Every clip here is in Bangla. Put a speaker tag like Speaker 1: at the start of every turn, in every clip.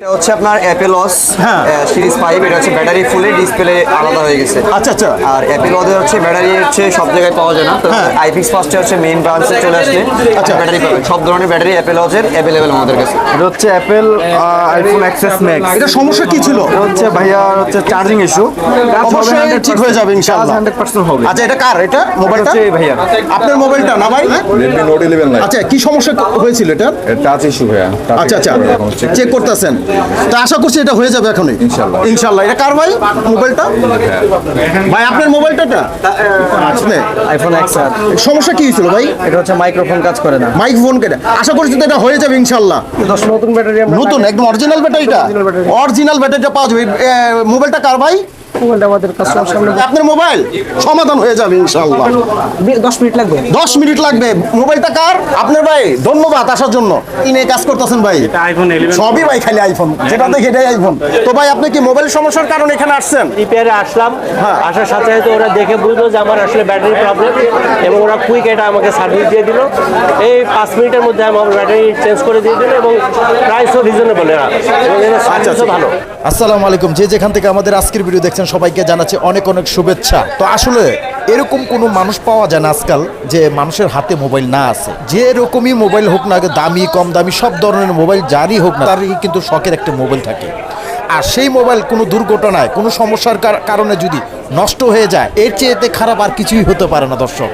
Speaker 1: এটা হচ্ছে আপনার অ্যাপেলস
Speaker 2: হ্যাঁ।
Speaker 1: সিরিজ ফাইভ এটা হচ্ছে ব্যাটারি ফুলে ডিসপ্লে আলাদা হয়ে গেছে।
Speaker 2: আচ্ছা আচ্ছা।
Speaker 1: আর অ্যাপেলসে হচ্ছে ব্যাটারি হচ্ছে সব জায়গায় পাওয়া যায় না। তো
Speaker 2: হ্যাঁ।
Speaker 1: আইপিক্স ফার্স্টে হচ্ছে মেইন ব্রাঞ্চে চলে আসলে
Speaker 2: আচ্ছা।
Speaker 1: ব্যাটারি পাবেন। সব ধরনের ব্যাটারি অ্যাপেলসের অ্যাভেলেবেল আমাদের কাছে।
Speaker 3: এটা হচ্ছে অ্যাপেল আইফোন অ্যাক্সেস ম্যাক্স
Speaker 2: এটা সমস্যা কি ছিল?
Speaker 3: হচ্ছে ভাইয়া হচ্ছে চার্জিং ইস্যু
Speaker 2: অবশ্যই ঠিক হয়ে যাবে ইনশাআল্লাহ।
Speaker 3: হান্ড্রেড পার্সেন্ট হবে।
Speaker 2: আচ্ছা এটা কার? এটা মোবাইলটা
Speaker 3: হচ্ছে ভাইয়া।
Speaker 2: আপনার মোবাইলটা না ভাই?
Speaker 4: রেডমি নোট ইলেভেন লাইট
Speaker 2: আচ্ছা কি সমস্যা হয়েছিল এটা?
Speaker 4: টাচ ইস্যু ভাইয়া।
Speaker 2: আচ্ছা আচ্ছা। চেক করতেছেন। তা আশা করছি এটা হয়ে যাবে এখনই।
Speaker 4: ইনশাআল্লাহ।
Speaker 2: ইনশাআল্লাহ এটা কার ভাই? মোবাইলটা? ভাই আপনার মোবাইলটা আছে
Speaker 3: আইফোন এক্স আর
Speaker 2: সমস্যা কি হয়েছিল ভাই?
Speaker 3: এটা হচ্ছে মাইক্রোফোন কাজ করে না।
Speaker 2: মাইক ফোন কেটে। আশা করছি তো এটা হয়ে যাবে ইনশাল্লাহ।
Speaker 3: দশ নতুন ব্যাটারি
Speaker 2: নতুন একদম অরিজিনাল ব্যাটারিটা অরিজিনাল ব্যাটারিটা পাওয়া যাবে। মোবাইলটা কার ভাই?
Speaker 3: মোবাইলটা আমাদের কাস্টমার সামনে
Speaker 2: আপনার মোবাইল? সমাধান হয়ে যাবে ইনশাআল্লাহ।
Speaker 3: দশ মিনিট লাগবে।
Speaker 2: দশ মিনিট লাগবে। মোবাইলটা কার? আপনার ভাই। ধন্যবাদ আসার জন্য। কিনে কাজ করতেছেন ভাই?
Speaker 5: আইফোন ইলেভেন
Speaker 2: সবই ভাই খালি আইফোন যেটা দেখি এটাই আইফোন তো ভাই আপনি কি মোবাইল সমস্যার কারণে এখানে আসছেন?
Speaker 5: রিপেয়ারে আসলাম।
Speaker 2: হ্যাঁ।
Speaker 5: আসার সাথে সাথে ওরা দেখে বুঝলো যে আমার আসলে ব্যাটারি প্রবলেম এবং ওরা কুইক এটা আমাকে সার্ভিস দিয়ে দিল। এই পাঁচ মিনিটের মধ্যে আমার ব্যাটারি চেঞ্জ করে দিয়ে দিল এবং প্রাইসও রিজনেবল এরা এবং ভালো।
Speaker 2: আসসালামু আলাইকুম। যে যেখান থেকে আমাদের আজকের ভিডিও দেখছেন, সবাইকে জানাচ্ছি অনেক অনেক শুভেচ্ছা। তো আসলে এরকম কোনো মানুষ পাওয়া যায় না আজকাল যে মানুষের হাতে মোবাইল না আছে। যে এরকমই মোবাইল হোক না দামি, কম দামি, সব ধরনের মোবাইল যারই হোক না, তারই কিন্তু শখের একটা মোবাইল থাকে। আর সেই মোবাইল কোনো দুর্ঘটনায়, কোনো সমস্যার কার- কারণে যদি নষ্ট হয়ে যায়, এর চেয়েতে খারাপ আর কিছুই হতে পারে না দর্শক।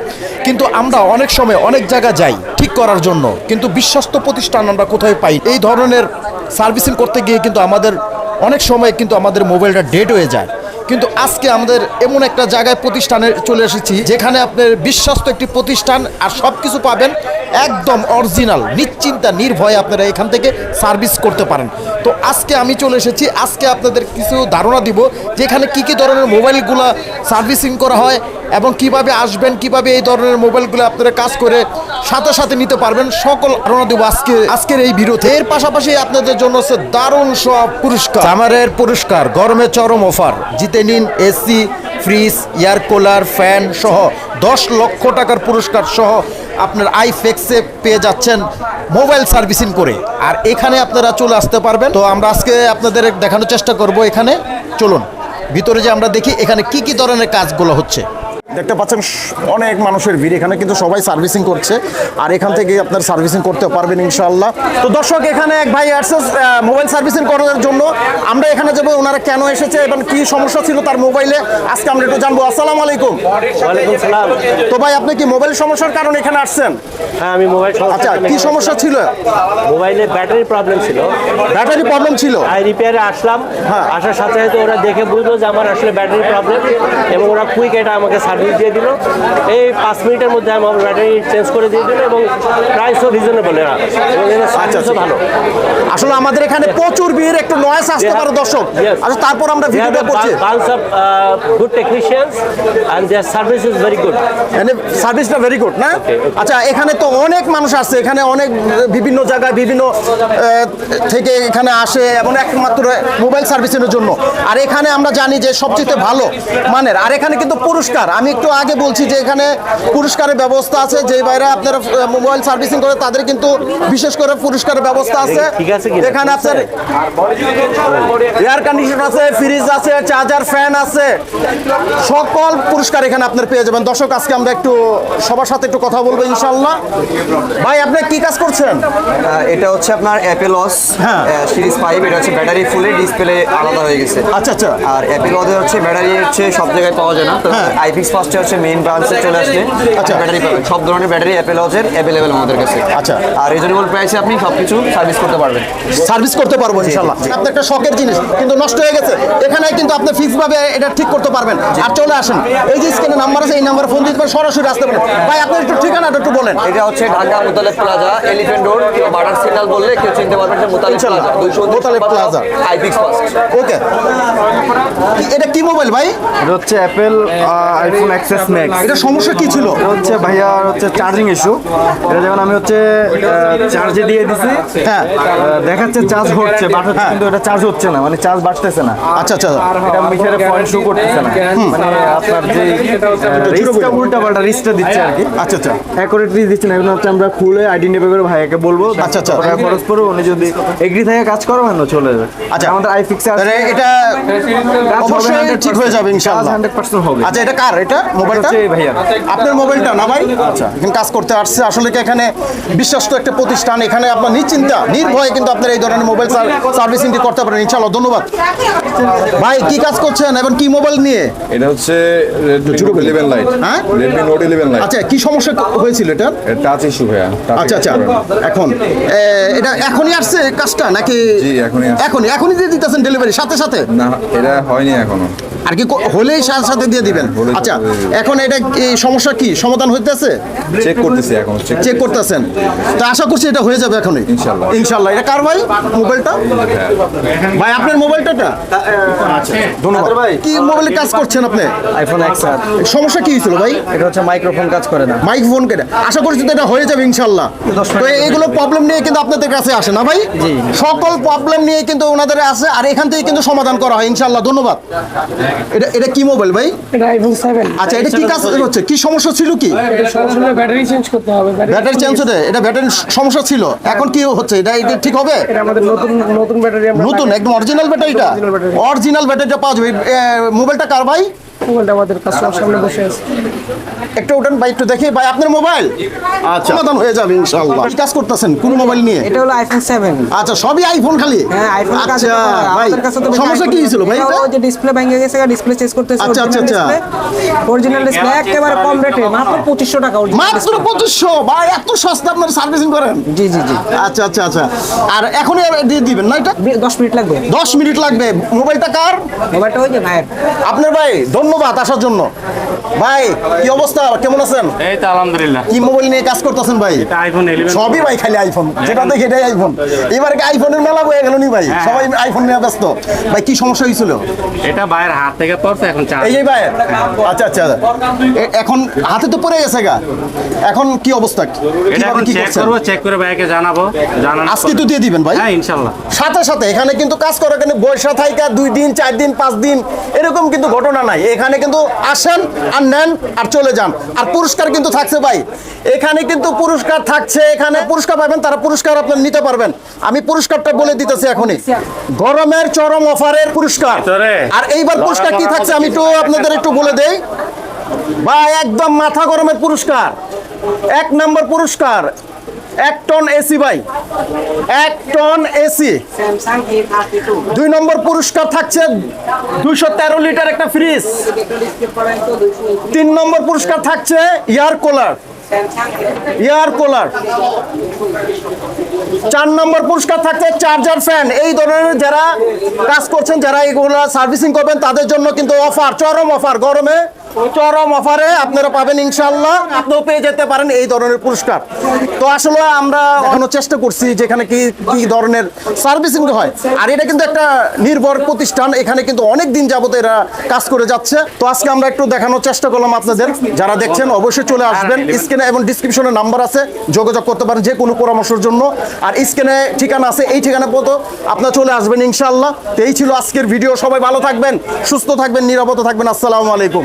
Speaker 2: কিন্তু আমরা অনেক সময় অনেক জায়গা যাই ঠিক করার জন্য, কিন্তু বিশ্বস্ত প্রতিষ্ঠান আমরা কোথায় পাই? এই ধরনের সার্ভিসিং করতে গিয়ে কিন্তু আমাদের অনেক সময় কিন্তু আমাদের মোবাইলটা ডেড হয়ে যায়। কিন্তু আজকে আমাদের এমন একটা জায়গায় প্রতিষ্ঠানে চলে এসেছি, যেখানে আপনার বিশ্বস্ত একটি প্রতিষ্ঠান আর সব কিছু পাবেন একদম অরিজিনাল, নিশ্চিন্তা, নির্ভয়ে আপনারা এখান থেকে সার্ভিস করতে পারেন। তো আজকে আমি চলে এসেছি, আজকে আপনাদের কিছু ধারণা দিব, যেখানে কি কি ধরনের মোবাইলগুলো সার্ভিসিং করা হয় এবং কীভাবে আসবেন, কীভাবে এই ধরনের মোবাইলগুলো আপনারা কাজ করে সাথে সাথে নিতে পারবেন, সকল ধারণা দেবো আজকে, আজকের এই বিরতি এর পাশাপাশি আপনাদের জন্য হচ্ছে দারুণ সব পুরস্কার। সামারের পুরস্কার, গরমে চরম অফার। জিতে নিন AC, fridge, air cooler, fan সহ দশ লক্ষ টাকার পুরস্কার সহ আপনার আইফেক্সে পেয়ে যাচ্ছেন মোবাইল সার্ভিসিং করে। আর এখানে আপনারা চলে আসতে পারবেন। তো আমরা আজকে আপনাদের দেখানোর চেষ্টা করব এখানে। চলুন, ভিতরে যে আমরা দেখি, এখানে কি কি ধরনের কাজগুলো হচ্ছে। দেখতে পাচ্ছেন অনেক মানুষের ভিড় এখানে কিন্তু সবাই সার্ভিসিং করছে। আর এখান থেকে আপনার সার্ভিসিং করতে পারবেন ইনশাআল্লাহ। তো দর্শক এখানে এক ভাই আসছে মোবাইল সার্ভিসিং করার জন্য আমরা এখানে যাব ওনারা কেন এসেছে এবং কি সমস্যা ছিল তার মোবাইলে আজকে আমরা একটু জানব। আসসালামু আলাইকুম।
Speaker 5: ওয়ালাইকুম সালাম।
Speaker 2: তো ভাই আপনি কি মোবাইল সমস্যার কারণে এখানে আসছেন?
Speaker 5: হ্যাঁ আমি মোবাইল
Speaker 2: আচ্ছা কি সমস্যা ছিল?
Speaker 5: মোবাইলে ব্যাটারি প্রবলেম ছিল।
Speaker 2: ব্যাটারি প্রবলেম ছিল?
Speaker 5: তাই রিপেয়ারে আসলাম।
Speaker 2: হ্যাঁ।
Speaker 5: আসার সাথে সাথে ওরা দেখে বুঝলো যে আমার আসলে ব্যাটারি প্রবলেম এবং ওরা কুইক এটা আমাকে সার্ভিস দিয়ে দিল। এই পাঁচ মিনিটের মধ্যে আমার ব্যাটারি চেঞ্জ করে দিয়ে দিল এবং প্রাইসও রিজনেবল এরা ভালো।
Speaker 2: আসলে আমাদের এখানে প্রচুর ভিড় একটু নয়েস আসতে পারে দর্শক. আচ্ছা তারপর আমরা ভিডিওটা করছি।
Speaker 5: good technicians and their service is very good.
Speaker 2: এখানে সার্ভিসটা ভেরি গুড না. আচ্ছা এখানে তো অনেক মানুষ আসছে। এখানে অনেক বিভিন্ন জায়গায় বিভিন্ন থেকে এখানে আসে এবং একমাত্র মোবাইল সার্ভিসের জন্য। আর এখানে আমরা জানি যে সবচেয়ে ভালো মানের। আর এখানে কিন্তু পুরস্কার। আমি একটু আগে বলছি যে এখানে পুরস্কারের ব্যবস্থা আছে যে বাইরে আপনারা মোবাইল সার্ভিসিং করে তাদের কিন্তু বিশেষ করে পুরস্কারের ব্যবস্থা আছে? এখানে আপনার এয়ার কন্ডিশন আছে ফ্রিজ আছে চার্জার ফ্যান আছে। সকল পুরস্কার এখানে আপনার পেয়ে যাবেন। দর্শক আজকে আমরা একটু সবার সাথে একটু কথা বলব ইনশাল্লাহ ভাই আপনি কি কাজ করছেন?
Speaker 1: এটা হচ্ছে আপনার অ্যাপেলস
Speaker 2: হ্যাঁ।
Speaker 1: সিরিজ ফাইভ এটা হচ্ছে ব্যাটারি ফুলে ডিসপ্লে আলাদা হয়ে গেছে।
Speaker 2: আচ্ছা আচ্ছা।
Speaker 1: আর অ্যাপেলসে হচ্ছে ব্যাটারি হচ্ছে সব জায়গায় পাওয়া যায় না তো
Speaker 2: হ্যাঁ।
Speaker 1: ফার্স্টে হচ্ছে মেইন ব্রাঞ্চে চলে আসলে
Speaker 2: আচ্ছা।
Speaker 1: ব্যাটারি পাবেন সব ধরনের ব্যাটারি অ্যাপেল অ্যাপেলসের অ্যাভেলেবেল আমাদের কাছে।
Speaker 2: আচ্ছা।
Speaker 1: আর রিজনেবল প্রাইসে আপনি সব কিছু সার্ভিস করতে পারবেন।
Speaker 2: সার্ভিস করতে পারব ইনশাল্লাহ। আপনার একটা শখের জিনিস কিন্তু নষ্ট হয়ে গেছে। এখানে কিন্তু আপনি ফিক্স ভাবে এটা ঠিক করতে পারবেন। আর চলে আসেন। এই যে স্ক্রিনে নাম্বার আছে এই নাম্বারে ফোন দিতে পারেন সরাসরি আসতে পারেন ভাই আপনি একটু ঠিকানাটা একটু বলেন।
Speaker 1: এটা হচ্ছে Dhaka Motaleb plaza elephant road কেউ বাটার সিগন্যাল বললে কেউ চিনতে পারবেন যে মোতালেব। প্লাজা দুইশো
Speaker 2: মোতালেব প্লাজা।
Speaker 1: আইপিক্স ফার্স্ট
Speaker 2: ওকে। এটা কি মোবাইল ভাই?
Speaker 3: এটা হচ্ছে অ্যাপেল আইফোন
Speaker 6: অ্যাক্সেস ম্যাক্স
Speaker 2: এটা সমস্যা কি ছিল?
Speaker 6: হচ্ছে ভাইয়া হচ্ছে চার্জিং ইস্যু এটা যেমন আমি হচ্ছে চার্জে দিয়ে দিছি।
Speaker 2: হ্যাঁ।
Speaker 6: দেখাচ্ছে চার্জ হচ্ছে বাট কিন্তু এটা চার্জ হচ্ছে না মানে চার্জ বাড়তেছে না।
Speaker 2: আচ্ছা আচ্ছা।
Speaker 6: এটা মিটারে পয়েন্ট শো করতেছে না। মানে আপনার যে রিস্কটা উল্টা পাল্টা রিস্কটা দিচ্ছে আর কি।
Speaker 2: আচ্ছা আচ্ছা।
Speaker 6: অ্যাকুরেটলি দিচ্ছে না এখন হচ্ছে আমরা খুলে আইডেন্টিফাই করে ভাইয়াকে বলব।
Speaker 2: আচ্ছা, আচ্ছা।
Speaker 6: টাকা খরচ করব উনি যদি এগ্রি থেকে কাজ করবেন না চলে যাবে।
Speaker 2: আচ্ছা।
Speaker 6: আমাদের আই ফিক্সে
Speaker 2: এটা অবশ্যই ঠিক হয়ে যাবে ইনশাআল্লাহ
Speaker 6: হান্ড্রেড পার্সেন্ট হবে।
Speaker 2: আচ্ছা এটা কার? এটা মোবাইলটা?
Speaker 6: এই ভাইয়ার।
Speaker 2: আপনার মোবাইলটা না ভাই? আচ্ছা। এখানে কাজ করতে আসছে। আসলে কি এখানে বিশ্বস্ত একটা প্রতিষ্ঠান এখানে আপনার নিশ্চিন্তা নির্ভয়ে কিন্তু আপনার এই ধরনের মোবাইল সার্ভিসিংটি করতে পারেন ইনশাআল্লাহ। ধন্যবাদ। ভাই কি কাজ করছেন এবং কি মোবাইল নিয়ে?
Speaker 4: এটা হচ্ছে
Speaker 2: হ্যাঁ? আচ্ছা কি সমস্যা হয়েছিল এটা?
Speaker 4: টাচ ইস্যু ভাইয়া
Speaker 2: আচ্ছা আচ্ছা এখন। এটা এখনই আসছে কাজটা নাকি?
Speaker 4: জি, এখনই
Speaker 2: এখনই এখনই দিয়ে দিতেছেন ডেলিভারি সাথে সাথে?
Speaker 4: না এটা হয়নি এখনও।
Speaker 2: আর কি হলেই সাথে সাথে দিয়ে দিবেন। আচ্ছা। এখন এটা এই সমস্যা কি? সমাধান হইতেছে?
Speaker 4: চেক করতেছি এখন চেক
Speaker 2: করতেছেন। তো আশা করছি এটা হয়ে যাবে এখনই।
Speaker 4: ইনশাল্লাহ।
Speaker 2: ইনশাল্লাহ। এটা কার ভাই? মোবাইলটা? ভাই আপনার মোবাইলটা আচ্ছা ধন্যবাদ।
Speaker 3: ভাই।
Speaker 2: কি মোবাইলে কাজ করছেন আপনি?
Speaker 3: আইফোন এক্স আর
Speaker 2: সমস্যা কি হয়েছিল ভাই?
Speaker 3: এটা হচ্ছে মাইক্রোফোন কাজ করে না।
Speaker 2: মাইক ফোন কেটে। আশা করছি তো এটা হয়ে যাবে ইনশাল্লাহ। তো এইগুলো প্রবলেম নিয়ে কিন্তু আপনাদের কাছে আসে না ভাই? সকল প্রবলেম নিয়ে কিন্তু ওনাদের আসে আর এখান থেকে কিন্তু সমাধান করা হয় ইনশাল্লাহ। ধন্যবাদ। এটা এটা কি মোবাইল ভাই?
Speaker 7: এটা আইফোন সেভেন
Speaker 2: আচ্ছা এটা কি কাজ হচ্ছে? কি সমস্যা ছিল কি?
Speaker 7: ব্যাটারি চেঞ্জ করতে হবে
Speaker 2: ব্যাটারি চেঞ্জ হতে এটা ব্যাটারি সমস্যা ছিল। এখন কি হচ্ছে? এটা এটা ঠিক হবে?
Speaker 7: এটা আমাদের নতুন নতুন ব্যাটারি
Speaker 2: নতুন একদম অরিজিনাল ব্যাটারিটা? অরিজিনাল ব্যাটারিটা পাওয়া যাবে। মোবাইলটা কার ভাই?
Speaker 7: মোবাইলটা আমাদের কাস্টমার সামনে বসে আছে।
Speaker 2: একটু ওঠান ভাই একটু দেখি। ভাই আপনার মোবাইল? আচ্ছা। সমাধান হয়ে যাবে ইনশাআল্লাহ। কি কাজ করতেছেন? কোন মোবাইল নিয়ে?
Speaker 3: এটা হলো আইফোন সেভেন
Speaker 2: আচ্ছা সবই আইফোন খালি?
Speaker 3: হ্যাঁ আইফোন
Speaker 2: আচ্ছা ভাই সমস্যা কি হয়েছিল ভাই
Speaker 3: এটা
Speaker 2: এটা?
Speaker 3: যে ডিসপ্লে ভেঙে গেছে ডিসপ্লে চেঞ্জ করতে
Speaker 2: আচ্ছা, আচ্ছা, আচ্ছা।
Speaker 3: অরিজিনাল ডিসপ্লে একেবারে কম রেটে মাত্র পঁচিশশো টাকা
Speaker 2: মাত্র ভাই এত সস্তা আপনার সার্ভিসিং করেন?
Speaker 3: জি জি জি।
Speaker 2: আচ্ছা আচ্ছা আচ্ছা। আর এখনই আর দিয়ে দিবেন না এটা?
Speaker 3: বি- দশ মিনিট লাগবে।
Speaker 2: দশ মিনিট লাগবে। মোবাইলটা কার?
Speaker 3: মোবাইলটা ওই যে ভাইয়ের।
Speaker 2: আপনার ভাই ধন্যবাদ। আসার জন্য। ভাই কি অবস্থা? কেমন আছেন?
Speaker 8: এই তো আলহামদুলিল্লাহ।
Speaker 2: কি মোবাইল নিয়ে কাজ করতেছেন ভাই?
Speaker 8: আইফোন ইলেভেন
Speaker 2: সবই ভাই খালি আইফোন যেটা দেখি এটাই আইফোন এবার কি আইফোনের মেলা বয়ে গেল নি ভাই? সবাই আইফোন নিয়ে ব্যস্ত। ভাই কি সমস্যা হয়েছিল?
Speaker 8: এটা বাইরের হাত থেকে পড়ছে এখন চার্জ
Speaker 2: এই যে ভাই। আচ্ছা আচ্ছা। এখন হাতে তো পড়ে গেছে গা। এখন কি অবস্থা?
Speaker 8: এটা
Speaker 2: কি
Speaker 8: চেক করব চেক করে ভাইকে জানাব। জানানো
Speaker 2: আজকে তো দিয়ে দিবেন ভাই।
Speaker 8: হ্যাঁ ইনশাল্লাহ।
Speaker 2: সাথে সাথে এখানে কিন্তু কাজ করে এখানে বৈশা থাইকা দুই দিন চার দিন পাঁচ দিন এরকম কিন্তু ঘটনা নাই। এখানে কিন্তু আসেন আর নেন আর চলে যান। আর পুরস্কার কিন্তু থাকছে ভাই। এখানে কিন্তু পুরস্কার থাকছে এখানে পুরস্কার পাবেন তারা পুরস্কার আপনার নিতে পারবেন। আমি পুরস্কারটা বলে দিতেছি এখনই। গরমের চরম অফারের পুরস্কার। আর এইবার পুরস্কার কি থাকছে আমি একটু আপনাদের একটু বলে দেই। বা একদম মাথা গরমের পুরস্কার। এক নম্বর পুরস্কার। এক টন এসি ভাই। এক টন এসি দুই নম্বর পুরস্কার থাকছে দুইশো তেরো লিটার একটা ফ্রিজ তিন নম্বর পুরস্কার থাকছে এয়ার কুলার এয়ার কুলার চার নম্বর পুরস্কার থাকছে চার্জার ফ্যান এই ধরনের যারা কাজ করছেন, যারা এইগুলো সার্ভিসিং করবেন, তাদের জন্য কিন্তু অফার চরম অফার গরমে চরম অফারে আপনারা পাবেন ইনশাল্লাহ আপনিও পেয়ে যেতে পারেন এই ধরনের পুরস্কার। তো আসলে আমরা এখনও চেষ্টা করছি যেখানে কি কি ধরনের সার্ভিসিং হয়। আর এটা কিন্তু একটা নির্ভর প্রতিষ্ঠান, এখানে কিন্তু অনেক দিন যাবত এরা কাজ করে যাচ্ছে। তো আজকে আমরা একটু দেখানোর চেষ্টা করলাম আপনাদের। যারা দেখছেন, অবশ্যই চলে আসবেন। স্ক্রিনে এবং ডিসক্রিপশনে নাম্বার আছে, যোগাযোগ করতে পারেন যে কোনো পরামর্শের জন্য। আর স্ক্রিনে ঠিকানা আছে, এই ঠিকানা মতো আপনারা চলে আসবেন ইনশাল্লাহ তো এই ছিল আজকের ভিডিও সবাই ভালো থাকবেন, সুস্থ থাকবেন, নিরাপদ থাকবেন। আসসালামু আলাইকুম।